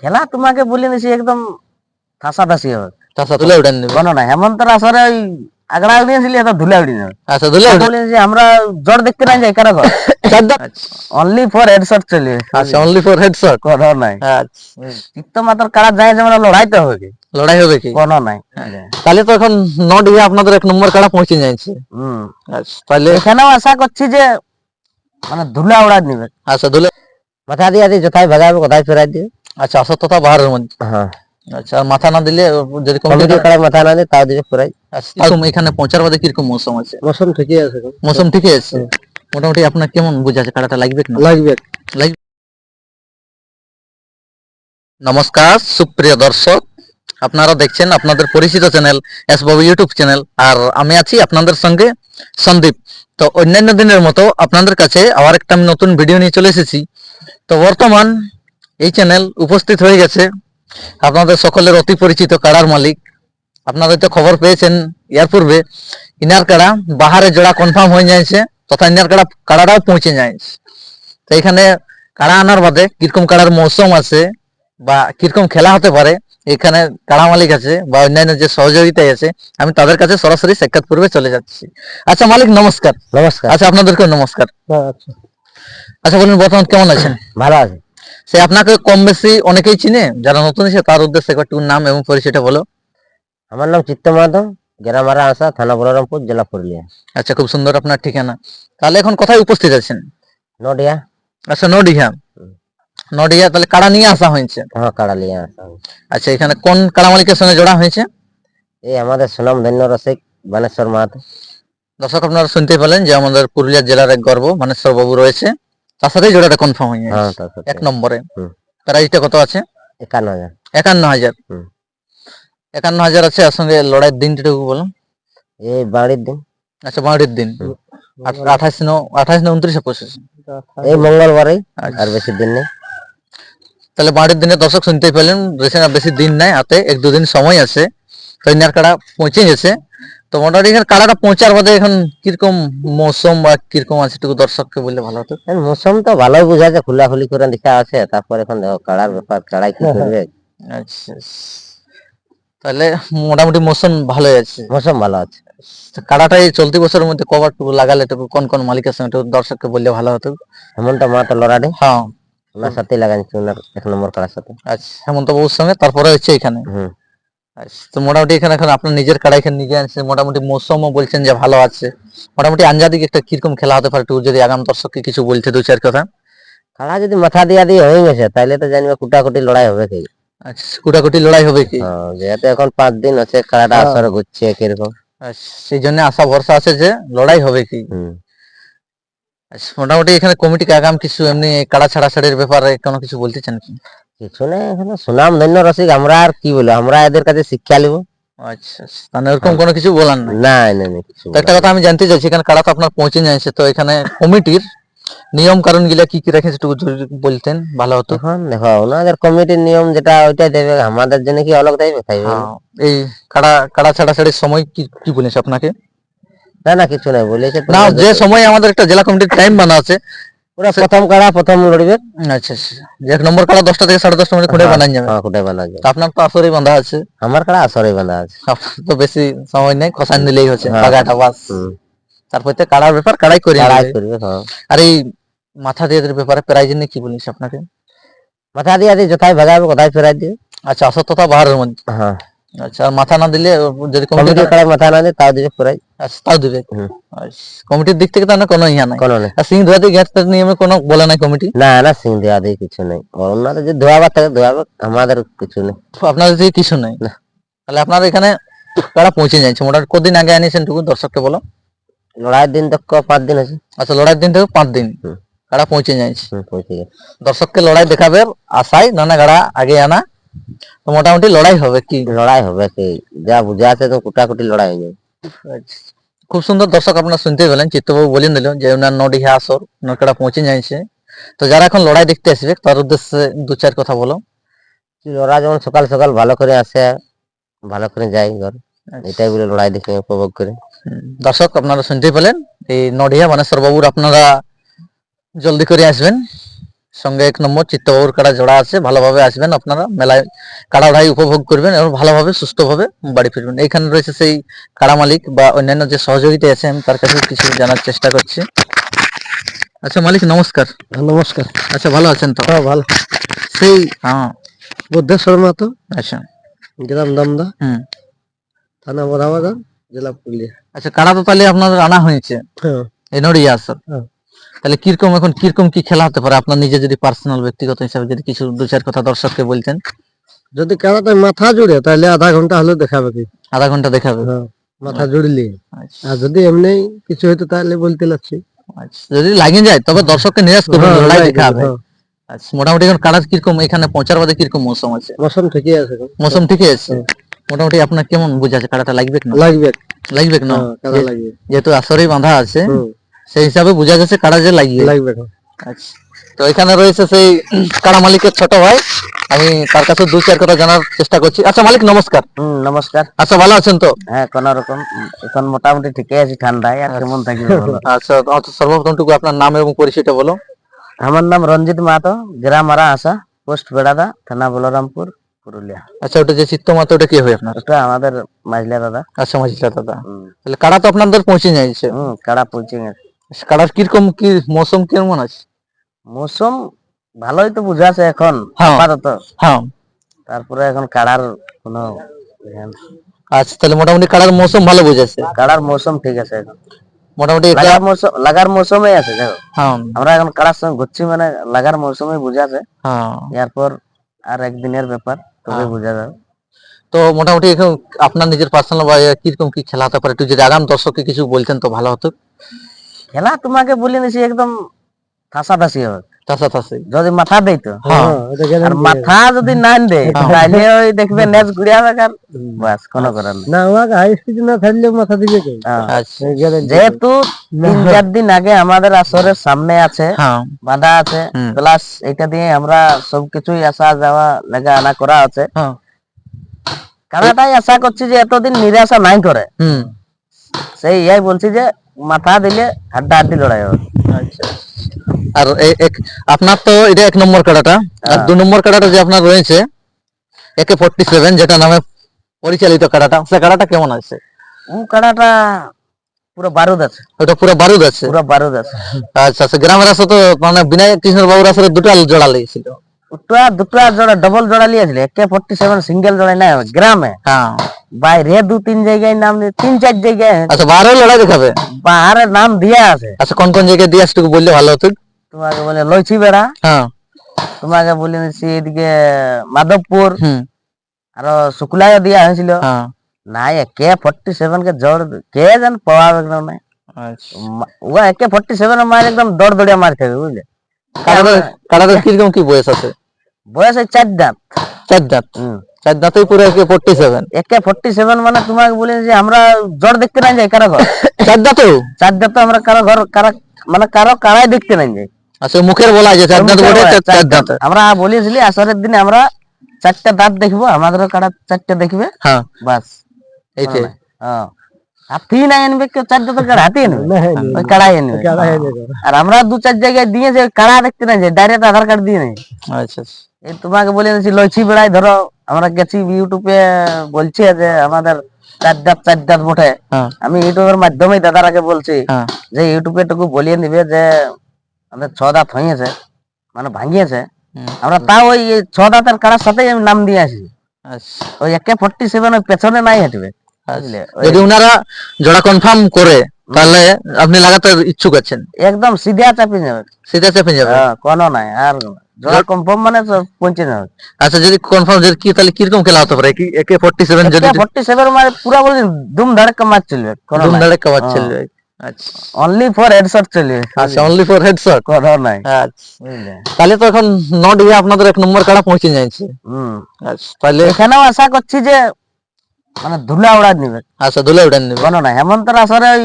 খেলা তোমাকে বলে নিছি একদম ঠাসাঠাসি হবে। তাছা তুলে উঠান নেবে কোনো না হেমন্তর আসরে ওই আগড়া উড়িয়েছিলি এত ধুলে উড়ি যাবে আচ্ছা বলে নিছি আমরা জ্বর দেখতে নাই যাই কারও অনলি ফর হেডশট চলি। আচ্ছা অনলি ফর হেডশট কোনো নাই। আচ্ছা। চিত্ত মাত্র কারা যায় যেমন লড়াইতে হবে কি? লড়াই হবে কি? কোনো নাই। তাহলে তো এখন নট গিয়ে আপনাদের এক নম্বর কাড়া পৌঁছে যাচ্ছে হুম। আচ্ছা তাহলে এখানেও আশা করছি যে মানে ধুলা উড়া নিবে। আচ্ছা দুলে মাথা দিয়ে দিয়ে কোথায় ভাগাবে কোথায় ফেরাই দিয়ে আচ্ছা অসত্যতা বাহারের মধ্যে হ্যাঁ আচ্ছা আর মাথা না দিলে যদি কমিটি কাড়ায় মাথা না দিয়ে তাও দিকে ফেরাই আচ্ছা এখানে পৌঁছার বাদে কীরকম মৌসুম আছে? মৌসুম ঠিকই আছে। মৌসুম ঠিকই আছে? মোটামুটি আপনার কেমন বুঝাচ্ছে কাড়াটা লাগবে না? লাগবে লাগবে নমস্কার সুপ্রিয় দর্শক আপনারা দেখছেন আপনাদের পরিচিত channel S Babu YouTube channel আর আমি আছি আপনাদের সঙ্গে সন্দীপ। তো অন্যান্য দিনের মতো আপনাদের কাছে আবার একটা আমি নতুন ভিডিও নিয়ে চলে এসেছি। তো বর্তমান এই চ্যানেল উপস্থিত হয়ে গেছে। আপনাদের সকলের অতি পরিচিত কাড়ার মালিক। আপনারা তো খবর পেয়েছেন ইয়ার পূর্বে ইনার কাড়া বাহারে জোড়া কনফার্ম হয়ে যাচ্ছে তথা ইনার কাড়া কাড়াটাও পৌঁছে যায় তো এখানে কাড়া আনার বাদে কীরকম কাড়ার মৌসুম আছে বা কীরকম খেলা হতে পারে এখানে কাড়া মালিক আছে বা অন্যান্য যে সহযোগিতায় আছে আমি তাদের কাছে সরাসরি সাক্ষাৎ পূর্বে চলে যাচ্ছি। আচ্ছা মালিক নমস্কার। নমস্কার। আচ্ছা আপনাদেরকে নমস্কার। আচ্ছা। বলুন বর্তমান কেমন আছেন? ভালো আছে। সে আপনাকে কম বেশি অনেকেই চিনে যারা নতুন এসে তার উদ্দেশ্যে একটু নাম এবং পরিচয়টা বলো। আমার নাম চিত্ত মাধব গ্রামারা আসা থানা বলরামপুর জেলা পুরুলিয়া। আচ্ছা খুব সুন্দর আপনার ঠিকানা। তাহলে এখন কোথায় উপস্থিত আছেন? নডিয়া আচ্ছা নডিহা হুম। নডিহা তাহলে কাড়া নিয়ে আসা হয়েছে? হ্যাঁ কাড়ালিয়া আসা আচ্ছা এখানে কোন কাড়া মালিকের সঙ্গে জোড়া হয়েছে? এই আমাদের সুনাম ধন্য রসিক বানেশ্বর মাহাতো। দর্শক আপনারা শুনতে পেলেন যে আমাদের পুরুলিয়া জেলার এক গর্ব মানেশ্বর বাবু রয়েছে। তার সাথে জোড়াটা কনফার্ম হয়ে হ্যাঁ গেছে তার সাথে। এক নম্বরে। হুম। প্রাইসটা কত আছে? একান্ন হাজার। একান্ন হাজার। হুম। একান্ন হাজার আছে আর সঙ্গে লড়াইয়ের বলুন। এই বাড়ির দিন। আচ্ছা বাড়ির দিন। আঠাশ ন আঠাশ না উনত্রিশে পঁচিশ এই মঙ্গলবারই আচ্ছা। আর বেশি দিন নেই। তাহলে বাড়ির দিনে দর্শক শুনতে পেলেন বেশি না বেশি দিন নাই হাতে এক দুদিন সময় আছে। তো ইনার কাড়া পৌঁছে গেছে। তো মোটামুটি এখানে কাড়াটা পৌঁছার বাদে এখন কীরকম মৌসুম বা কীরকম আছে একটু দর্শককে বললে ভালো হতো? মৌসুম তো ভালোই বোঝা যায় খোলাখুলি করে দেখা আছে তারপর এখন দেখো কাড়ার ব্যাপার কাড়াই কি করবে? আচ্ছা তাহলে মোটামুটি মৌসুম ভালোই আছে। মৌসুম ভালো আছে। তো কাড়াটা এই চলতি বছরের মধ্যে কবার টুকু লাগালে একটু কোন কোন মালিকের সঙ্গে একটু দর্শককে বললে ভালো হতো? হেমন্ত মাহাতো লড়াডে? হ্যাঁ। ওনার সাথেই লাগাইছি ওনার এক নম্বর কাড়ার সাথে। আচ্ছা হেমন্ত বাবুর সঙ্গে তারপরে হচ্ছে এখানে। হুম। তো মোটামুটি এখানে এখন আপনার নিজের কাড়া এখানে নিজে আনছে মোটামুটি মৌসুমও বলছেন যে ভালো আছে। মোটামুটি আঞ্জাদিকে একটা কীরকম খেলা হতে পারে একটু যদি আগাম দর্শককে কিছু বলতে দু চার কথা? কাড়া যদি মাথা দিয়া দিয়ে হয়ে গেছে তাহলে তো জানবে কুটাকুটি লড়াই হবে কি। আচ্ছা কুটাকুটি লড়াই হবে কি? হ্যাঁ, যেহেতু এখন পাঁচ দিন আছে কাড়াটা আসরে ঘুরছে কীরকম। আচ্ছা, সেই জন্য আশা ভরসা আছে যে লড়াই হবে কি? আচ্ছা, মোটামুটি এখানে কমিটিকে আগাম কিছু এমনি কাড়া ছাড়া ছাড়ির ব্যাপারে কোনো কিছু বলতে চান কি? কিছু এখানে সুনাম ধন্য রসিক আমরা আর কি বলব? আমরা এদের কাছে শিক্ষা লিব আচ্ছা মানে ওরকম কোনো কিছু বলার নাই? না না না কিছু একটা কথা আমি জানতে চাইছি এখানে কাড়া তো আপনার পৌঁছে যাচ্ছে তো এখানে কমিটির নিয়ম কারণ গিলা কি কি রেখেছে একটু যদি বলতেন ভালো হতো। এখন দেখো ওনাদের কমিটির নিয়ম যেটা ওইটাই দেবে আমাদের জন্য কি অলগ দেবে খাইবে হ্যাঁ, এই কাড়া কাড়া ছাড়া ছাড়ির সময় কি কি বলেছে আপনাকে? না না কিছু নাই বলেছে না যে সময় আমাদের একটা জেলা কমিটির টাইম বানা আছে ওরা প্রথম কাড়া প্রথম লড়বে আচ্ছা আচ্ছা। এক নম্বর কাড়া দশটা থেকে সাড়ে দশটা মিনিট খুঁড়ে বানান যাবে। হ্যাঁ বানা যাবে। আপনার তো আসরেই বাঁধা আছে। আমার কাড়া আসরে আছে? আপনার তো বেশি সময় নেই খসান দিলেই হচ্ছে হ্যাঁ। পাগাটা বাস। তারপর তো কাড়ার ব্যাপার কাড়াই করে কাড়াই। করবে হ্যাঁ। আর এই মাথা দিয়ে ব্যাপারে প্রাইজ নিয়ে কি বলিস আপনাকে? মাথা দিয়া যথাই ভাগাবে কোথায় ফেরাই দিয়ে আচ্ছা অসত্যতা বাহারের মধ্যে। হ্যাঁ। আচ্ছা মাথা না দিলে যদি কমিটি মাথা না দিয়ে তাও দিবে ফেরাই আচ্ছা তাও দিবে? আচ্ছা, কমিটির দিক থেকে তো না কোনো ইয়া নাই। কোনো নেই। আর সিং ধুয়াতে গ্যাস নিয়মে কোনো বলে নাই কমিটি না না সিং দিয়ে কিছু নেই। ওনাদের যে ধোয়াবার থাকে ধোয়াবে আমাদের কিছু নেই। আপনাদের কিছু নাই? তাহলে আপনারা এখানে কারা পৌঁছে যাচ্ছে। মোটামুটি কদিন আগে আনিয়েছেন টুকু দর্শককে বলো। লড়াইয়ের দিন তো পাঁচ দিন আছে। আচ্ছা লড়াইয়ের দিন থেকে পাঁচ দিন। কারা পৌঁছে যাচ্ছে। পৌঁছে গেছে। দর্শককে লড়াই দেখাবে আশায় নানা গাড়া আগে আনা। তো মোটামুটি লড়াই হবে কি লড়াই হবে কি যা বুঝা আছে তো কুটাকুটি লড়াই হয়ে যাবে আচ্ছা। খুব সুন্দর দর্শক আপনারা শুনতে পেলেন চিত্তবাবু বলে দিল যে ওনার নডিহা আসর ওনার কাড়া পৌঁছে যাচ্ছে তো যারা এখন লড়াই দেখতে আসবে তার উদ্দেশ্যে দু চার কথা বলো কি ওরা যেমন সকাল সকাল ভালো করে আসে ভালো করে যায় ঘর এটাই বলে লড়াই দেখে উপভোগ করে হুম, দর্শক আপনারা শুনতে পেলেন এই নডিহা মানেশ্বর বাবুর আপনারা জলদি করে আসবেন সঙ্গে এক নম্বর চিত্তবাবুর কাড়া জোড়া আছে ভালোভাবে আসবেন আপনারা মেলায় কাড়া ভাই উপভোগ করবেন এবং ভালোভাবে সুস্থভাবে বাড়ি ফিরবেন। এইখানে রয়েছে সেই কাড়া মালিক বা অন্যান্য যে সহযোগিতা আছে আমি তার কাছে কিছু জানার চেষ্টা করছি। আচ্ছা মালিক নমস্কার। নমস্কার। আচ্ছা ভালো আছেন তো? হ্যাঁ ভালো। সেই হ্যাঁ বুদ্ধেশ্বর মাতো আচ্ছা। গ্রাম দামদা। হুম। থানা বরাবাগান জেলা পুরুলিয়া। আচ্ছা কাড়া তো তাহলে আপনাদের আনা হয়েছে। হ্যাঁ। এই নড়িয়া আসর হ্যাঁ। তাহলে কীরকম এখন কীরকম কি খেলা হতে পারে? আপনার নিজে যদি পার্সোনাল ব্যক্তিগত হিসাবে যদি কিছু দু চার কথা দর্শককে বলতেন। যদি কারাতে মাথা জুড়ে তাহলে আধা ঘণ্টা হলে দেখাবে কি? আধা ঘণ্টা দেখাবে? হ্যাঁ মাথা জুড়লি। আচ্ছা, আর যদি এমনি কিছু হইতো তাহলে বলতে লাগছি। আচ্ছা। যদি লাগে যায় তবে দর্শককে নিরাশ করবে হ্যাঁ, লড়াই লাগে, দেখা হ্যাঁ। আচ্ছা মোটামুটি এখন কাড়া কীরকম? এখানে পৌঁছার বাদে কীরকম মৌসুম আছে? মৌসুম ঠিকই আছে মৌসুম ঠিকই আছে। মোটামুটি আপনার কেমন বুঝাচ্ছে কাড়াটা লাগবে না? লাগবে। লাগবে না? লাগবে। যেহেতু আসরেই বাঁধা আছে সেই হিসাবে বোঝা যাচ্ছে কাড়া যে লাগিয়ে। লাগবে আচ্ছা। তো এখানে রয়েছে সেই কারা মালিকের ছোট ভাই। আমি তার কাছে দু চার কথা জানার চেষ্টা করছি। আচ্ছা মালিক নমস্কার। হুম নমস্কার। আচ্ছা ভালো আছেন তো? হ্যাঁ কোন রকম এখন মোটামুটি ঠিকই আছি ঠান্ডায় আর কেমন থাকবে বলো? আচ্ছা তো সর্বপ্রথমটুকু আপনার নাম এবং পরিচয়টা বলো। আমার নাম রঞ্জিত মাহাতো গ্রাম আরা আসা পোস্ট বেড়াদা থানা বলরামপুর পুরুলিয়া। আচ্ছা ওটা যে চিত্ত মাত্র ওটা কি হয় আপনার? ওটা আমাদের মাঝলিয়া দাদা। আচ্ছা মাঝিলা দাদা। তাহলে কাড়া তো আপনাদের পৌঁছে যাইছে? হুম কাড়া পৌঁছে গেছে? কাড়ার কীরকম কি মৌসুম কেমন আছে? মৌসুম ভালোই তো বুঝাছে এখন হ্যাঁ। আপাতত। হ্যাঁ। তারপরে এখন কাড়ার কোনো আচ্ছা তাহলে মোটামুটি কাড়ার মৌসুম ভালো বুঝেছে। কাড়ার মৌসুম ঠিক আছে। এখন মোটামুটি লাগার মৌসুম লাগার মৌসুমে আছে দেখো। হ্যাঁ। আমরা এখন কাড়ার সঙ্গে ঘুরছি মানে লাগার মৌসুমে বুঝাছে হ্যাঁ। এরপর আর একদিনের ব্যাপার তবে। বোঝা যাবে। তো মোটামুটি এখন আপনার নিজের পার্সোনাল কীরকম কি খেলা হতে পারে একটু যদি আগাম দর্শককে কিছু বলতেন তো ভালো হতো। খেলা তোমাকে বলে নিছি একদম ঠাসি হবে তাসা তাসি যদি মাথা দেই তো। হ্যাঁ আর মাথা যদি না দে তাহলে ওই দেখবে নেচ ঘুরিয়া বাস কোনো করার না আমাকে হাই স্পিড না থাকলে মাথা দিবে কে? হ্যাঁ। আচ্ছা। যেহেতু তিন চার দিন আগে আমাদের আসরের সামনে আছে হ্যাঁ। বাঁধা আছে প্লাস এটা দিয়ে আমরা সবকিছুই আসা যাওয়া লেগা আনা করা আছে। হ্যাঁ। কানাটাই আশা করছি যে এতদিন নিরাশা নাই করে। হুম। সেই ইয়াই বলছি যে মাথা দিলে হাড্ডা হাড্ডি লড়াই হবে। আচ্ছা আর এক আপনার তো এটা এক নম্বর আর হ্যাঁ। দু নম্বর কাড়াটা যে আপনার রয়েছে একে ফোর্টি সেভেন যেটা নামে পরিচালিত কাড়াটা। সে কাড়াটা কেমন আছে? ও কাড়াটা পুরো বারুদ আছে। ওটা পুরো বারুদ আছে? পুরো বারুদ আছে। আচ্ছা আচ্ছা গ্রামের আসে তো মানে বিনায়ক কৃষ্ণ বাবুর আসলে দুটো জোড়া লেগেছিল। দুটা দুটা জোড়া ডবল জোড়া লিয়েছিল একে ফোর্টি সেভেন সিঙ্গেল জোড়া নাই গ্রামে। হ্যাঁ। বাইরে দু তিন জায়গায় নাম তিন চার জায়গায়। আচ্ছা লড়াই দেখাবে? বাহারে নাম দিয়া আছে। আচ্ছা কোন কোন জায়গায় দিয়ে আসটুকু বললে ভালো হতো? তোমাকে বলে লইছি বেড়া। হ্যাঁ। তোমাকে বলে দিচ্ছি এদিকে মাধবপুর। আরও শুক্লায় দিয়া হয়েছিল হ্যাঁ। নাই একে ফোর্টি সেভেন কে জোর কে যেন পাওয়া একদম নাই ও একে ফোর্টি সেভেন মার একদম দৌড় দৌড়িয়া মার খাবে বুঝলে? কাড়াটার কীরকম কি বয়স আছে? বয়স চার দাঁত। চার দাঁত। হুম। দাঁতেই পুরো AK forty seven AK forty seven মানে তোমাকে বলি যে আমরা জ্বর দেখতে নাই যাই কারও ঘর। চার দাঁতও? চার দাঁত আমরা কারও ঘর কারও মানে কারও কারাই দেখতে যাই আচ্ছা মুখের বলা যে চার দাঁত বটে চার- চার দাঁত। আমরা বলেছিলি আসরের দিনে আমরা চারটা দাঁত দেখব আমাদের কারা চারটা দেখবে? হ্যাঁ। বাস। এইটাই হ্যাঁ। হাতি নাই আনবে কেউ চার দাঁতের কাড়া হাতি আনবে ওই কাড়াই আনবে আর আমরা দু চার জায়গায় দিয়েছে কাড়া দেখতে নাই যাই ডাইরেক্ট আধার কার্ড দিয়ে নেই। আচ্ছা আচ্ছা। এই তোমাকে বলে দিয়েছি লইছি বেড়াই ধরো আমরা গেছি ইউটিউবে বলছি যে আমাদের চার দাঁত চার দাঁত বটে। হ্যাঁ। আমি ইউটিউবের মাধ্যমেই দাদারাকে বলছি হ্যাঁ। যে ইউটিউবে টুকু বলিয়ে নিবে যে আমাদের ছ দাঁত হয়েছে মানে ভাঙিয়েছে। আমরা তাও ওই ছ দাঁতের কাড়ার সাথেই আমি নাম দিয়ে আসি। আচ্ছা। ওই একে ফোর্টি সেভেন ওই পেছনে নাই হাঁটবে যদি উনারা জোড়া কনফার্ম করে তাহলে আপনি লাগাতে ইচ্ছুক আছেন? একদম সিধা চাপি যাবে। সিধা চেপে যাবে? হ্যাঁ, কোনো নাই আর জোড়া কনফার্ম মানে আচ্ছা যদি কনফার্ম যদি কি তাহলে কীরকম খেলা হতে পারে? কি একে ফোর্টি সেভেন যদি ফোর্টি সেভেন মানে পুরা দুম চলবে চলবে। আচ্ছা। অনলি ফর হেডশট চলবে। আচ্ছা অনলি ফর হেডশট কোনো নাই। আচ্ছা। তাহলে তো এখন নট ইয়ে আপনাদের এক নম্বর কাড়া পৌঁছে যাচ্ছে হম। আচ্ছা তাহলে এখানেও আশা করছি যে মানে ধুলা উড়া নিবে। আচ্ছা ধুলে উড়ান নেবে। কোনো নাই। হেমন্তর আসরে ওই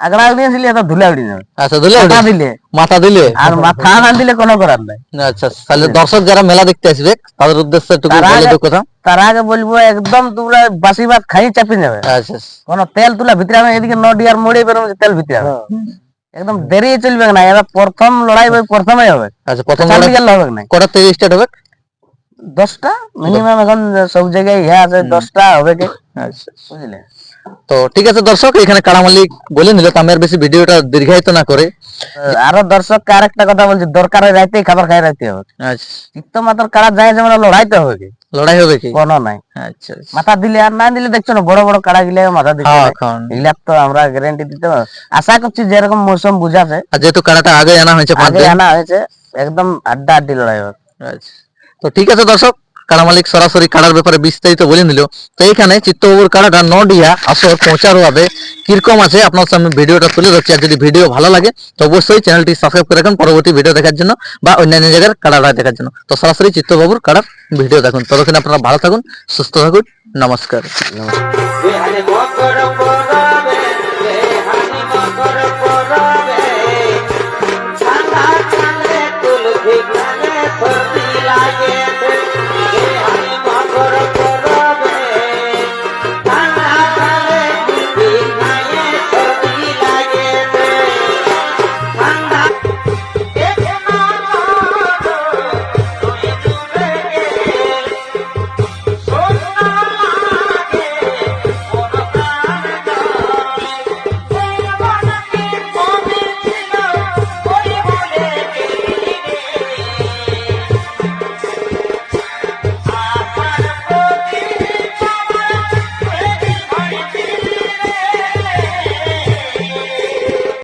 আগড়া এটা ধুলা যাবে আচ্ছা ধুলে দিলে। মাথা দিলে? আর মাথা না দিলে কোনো করার নাই। আচ্ছা তাহলে দর্শক যারা মেলা দেখতে আসবে তাদের উদ্দেশ্যে একটু তারা বলে আগে- কথা। তার আগে বলব একদম তোমরা বাসি ভাত খাই চাপি যাবে। আচ্ছা কোনো তেল তুলা ভিতরে আনো, এদিকে নডিয়ার মুড়ি বেরোবে তেল ভিতরে আনো। একদম দেরি চলবে না এবার প্রথম লড়াই ওই প্রথমেই হবে। আচ্ছা প্রথম লড়াই হবে না। কটা থেকে স্টার্ট হবে? দশটা? মিনিমাম এখন সব জায়গায় ইয়ে আছে দশটা হবে কি আচ্ছা। বুঝলে? তো ঠিক আছে দর্শক এখানে কাড়ামালিক বলে নিল। তো আমি আর বেশি ভিডিওটা দীর্ঘায়িত না করে। আরও দর্শককে আরেকটা কথা বলছি দরকার হয় রাইতেই খাবার খাই রাখতে হবে। আচ্ছা। চিত্ত মাত্র কারা যায় যেমন লড়াইতে হবে? লড়াই হবে কি? কোনো নাই। আচ্ছা আচ্ছা। মাথা দিলে আর না দিলে দেখছ না বড় বড় কাড়া গিলে মাথা দিতে হ্যাঁ এগুলা তো আমরা গ্যারান্টি দিতে আশা করছি যেরকম মৌসুম বুঝাছে যেহেতু কাড়াটা আগে আনা হয়েছে আগে আনা হয়েছে একদম আড্ডা আড্ডি লড়াই হবে। আচ্ছা। তো ঠিক আছে দর্শক কাড়া মালিক সরাসরি কাড়ার ব্যাপারে বিস্তারিত বলে নিল। তো এইখানে চিত্তবাবুর কাড়াটা নডিয়া আসর পৌঁছার হবে কীরকম আছে আপনার সামনে ভিডিওটা তুলে ধরছি। আর যদি ভিডিও ভালো লাগে, তো অবশ্যই চ্যানেলটি সাবস্ক্রাইব করে রাখুন পরবর্তী ভিডিও দেখার জন্য বা অন্যান্য জায়গার কাড়াটা দেখার জন্য। তো সরাসরি চিত্তবাবুর কাড়ার ভিডিও দেখুন। ততক্ষণ আপনারা ভালো থাকুন, সুস্থ থাকুন। নমস্কার। নমস্কার।